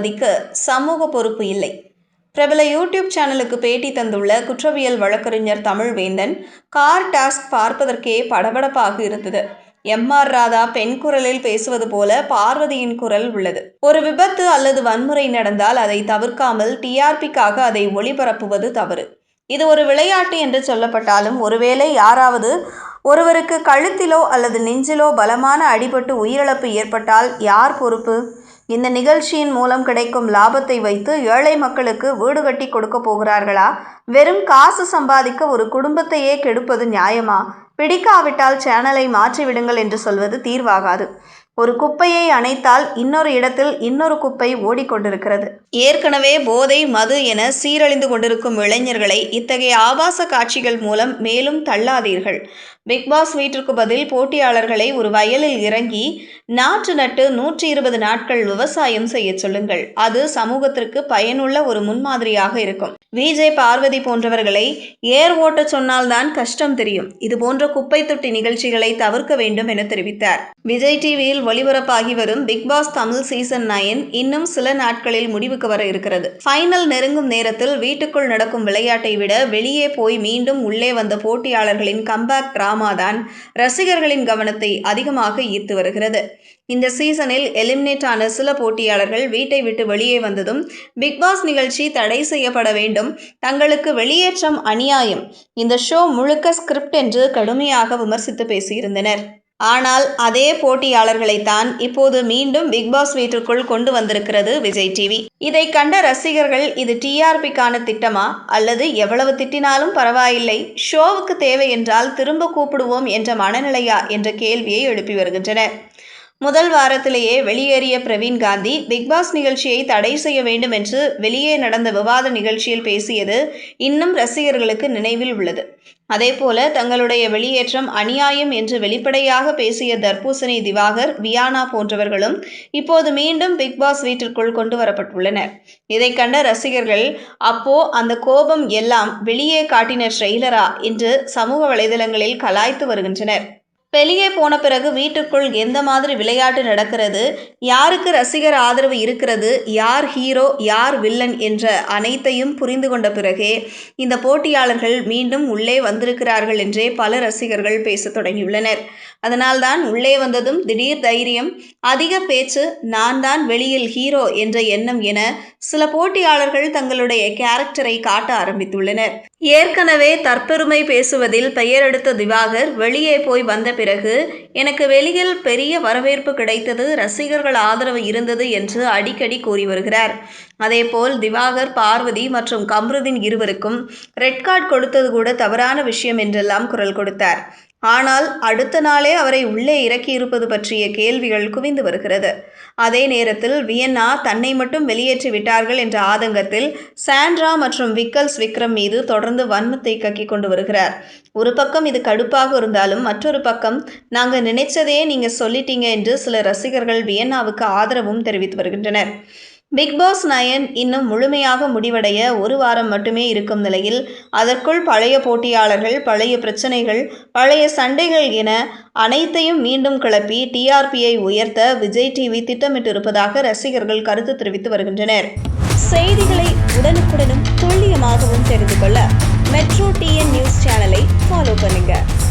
கேள்விக்கு சமூக பொறுப்பு இல்லை. பிரபல யூடியூப் சேனலுக்கு பேட்டி தந்துள்ள குற்றவியல் வழக்கறிஞர் தமிழ்வேந்தன் கார் டாஸ்க் பார்ப்பதற்கே படபடப்பாக இருந்தது. எம். ஆர். ராதா பெண் குரலில் பேசுவது போல பார்வதியின் குரல் உள்ளது. ஒரு விபத்து அல்லது வன்முறை நடந்தால் அதை தவிர்க்காமல் டிஆர்பிக்காக அதை ஒளிபரப்புவது தவறு. இது ஒரு விளையாட்டு என்று சொல்லப்பட்டாலும் ஒருவேளை யாராவது ஒருவருக்கு கழுத்திலோ அல்லது நெஞ்சிலோ பலமான அடிபட்டு உயிரிழப்பு ஏற்பட்டால் யார் பொறுப்பு? இந்த நிகழ்ச்சியின் மூலம் கிடைக்கும் லாபத்தை வைத்து ஏழை மக்களுக்கு வீடு கட்டி கொடுக்க போகிறார்களா? வெறும் காசு சம்பாதிக்க ஒரு குடும்பத்தையே கெடுப்பது நியாயமா? பிடிக்காவிட்டால் சேனலை மாற்றிவிடுங்கள் என்று சொல்வது தீர்வாகாது. ஒரு குப்பையை அணைத்தால் இன்னொரு இடத்தில் இன்னொரு குப்பை ஓடிக்கொண்டிருக்கிறது. ஏற்கனவே போதை மது என சீரழிந்து கொண்டிருக்கும் இளைஞர்களை இத்தகைய ஆபாச காட்சிகள் மூலம் மேலும் தள்ளாதீர்கள். பிக்பாஸ் வீட்டிற்கு பதில் போட்டியாளர்களை ஒரு வயலில் இறங்கி நாற்று நட்டு நூற்றி இருபது நாட்கள் விவசாயம் செய்ய சொல்லுங்கள். அது சமூகத்திற்கு பயனுள்ள ஒரு முன்மாதிரியாக இருக்கும். விஜய் பார்வதி போன்றவர்களை ஏர் ஓட்டச் சொன்னால்தான் கஷ்டம் தெரியும். இது போன்ற குப்பை தொட்டி நிகழ்ச்சிகளை தவிர்க்க வேண்டும் என தெரிவித்தார். விஜய் டிவியில் ஒளிபரப்பாகி வரும் பிக்பாஸ் தமிழ் சீசன் நயன் இன்னும் சில நாட்களில் முடிவுக்கு வர இருக்கிறது. ஃபைனல் நெருங்கும் நேரத்தில் வீட்டுக்குள் நடக்கும் விளையாட்டை விட வெளியே போய் மீண்டும் உள்ளே வந்த போட்டியாளர்களின் கம்பேக் டிராமா தான் ரசிகர்களின் கவனத்தை அதிகமாக ஈர்த்து வருகிறது. இந்த சீசனில் எலிமினேட் ஆன சில போட்டியாளர்கள் வீட்டை விட்டு வெளியே வந்ததும் பிக்பாஸ் நிகழ்ச்சி தடை செய்யப்பட வேண்டும். தங்களுக்கு வெளியேற்றம் அநியாயம். இந்த ஷோ முழுக்க ஸ்கிரிப்ட் என்று கடுமையாக விமர்சித்து பேசியிருந்தனர். ஆனால் அதே போட்டியாளர்களைத்தான் இப்போது மீண்டும் பிக்பாஸ் வீட்டிற்குள் கொண்டு வந்திருக்கிறது விஜய் டிவி இதை கண்ட ரசிகர்கள் இது டிஆர்பிக்கான திட்டமா? அல்லது எவ்வளவு திட்டினாலும் பரவாயில்லை. ஷோவுக்கு தேவை என்றால் திரும்ப கூப்பிடுவோம் என்ற மனநிலையா? என்ற கேள்வியை எழுப்பி வருகின்றனர். முதல் வாரத்திலேயே வெளியேறிய பிரவீன் காந்தி பிக்பாஸ் நிகழ்ச்சியை தடை செய்ய வேண்டும் என்று வெளியே நடந்த விவாத நிகழ்ச்சியில் பேசியது இன்னும் ரசிகர்களுக்கு நினைவில் உள்ளது. அதேபோல தங்களுடைய வெளியேற்றம் அநியாயம் என்று வெளிப்படையாக பேசிய தர்பூசணி திவாகர் வியானா போன்றவர்களும் இப்போது மீண்டும் பிக்பாஸ் வீட்டிற்குள் கொண்டு வரப்பட்டுள்ளனர். இதை கண்ட ரசிகர்கள் அப்போ அந்த கோபம் எல்லாம் வெளியே காட்டின ட்ரெய்லரா? என்று சமூக வலைதளங்களில் கலாய்த்து வருகின்றனர். வெளியே போன பிறகு வீட்டுக்குள் எந்த மாதிரி விளையாட்டு நடக்கிறது யாருக்கு ரசிகர் ஆதரவு இருக்கிறது யார் ஹீரோ யார் வில்லன் என்ற அனைத்தையும் புரிந்து கொண்ட பிறகே இந்த போட்டியாளர்கள் மீண்டும் உள்ளே வந்திருக்கிறார்கள் என்றே பல ரசிகர்கள் பேசத் தொடங்கியுள்ளனர். அதனால்தான் உள்ளே வந்ததும் திடீர் தைரியம் அதிக பேச்சு நான் தான் வெளியில் ஹீரோ என்ற எண்ணம் என சில போட்டியாளர்கள் தங்களுடைய கேரக்டரை காட்ட ஆரம்பித்துள்ளனர். ஏற்கனவே தற்பெருமை பேசுவதில் பெயர் எடுத்த திவாகர் வெளியே போய் வந்த பிறகு எனக்கு வெளியில் பெரிய வரவேற்பு கிடைத்தது ரசிகர்கள் ஆதரவு இருந்தது என்று அடிக்கடி கூறி வருகிறார். அதேபோல் திவாகர் பார்வதி மற்றும் கம்ருதீன் இருவருக்கும் ரெட் கார்டு கொடுத்தது கூட தவறான விஷயம் என்றெல்லாம் குரல் கொடுத்தார். ஆனால் அடுத்த நாளே அவரை உள்ளே இறக்கியிருப்பது பற்றிய கேள்விகள் குவிந்து வருகிறது. அதே நேரத்தில் வியன்னா தன்னை மட்டும் வெளியேற்றி விட்டார்கள் என்ற ஆதங்கத்தில் சாண்ட்ரா மற்றும் விக்கல்ஸ் விக்ரம் மீது தொடர்ந்து வன்மத்தை கக்கிக் கொண்டு வருகிறார். ஒரு பக்கம் இது கடுப்பாக இருந்தாலும் மற்றொரு பக்கம் நாங்கள் நினைச்சதே நீங்கள் சொல்லிட்டீங்க என்று சில ரசிகர்கள் வியன்னாவுக்கு ஆதரவும் தெரிவித்து வருகின்றனர். பிக் பாஸ் நயன் இன்னும் முழுமையாக முடிவடைய ஒரு வாரம் மட்டுமே இருக்கும் நிலையில் அதற்குள் பழைய போட்டியாளர்கள் பழைய பிரச்சனைகள் பழைய சண்டைகள் என அனைத்தையும் மீண்டும் கிளப்பி டிஆர்பியை உயர்த்த விஜய் டிவி திட்டமிட்டிருப்பதாக ரசிகர்கள் கருத்து தெரிவித்து வருகின்றனர். செய்திகளை உடனுக்குடனும் துல்லியமாகவும் தெரிந்து கொள்ள மெட்ரோ டிஎன் நியூஸ் சேனலை ஃபாலோ பண்ணுங்கள்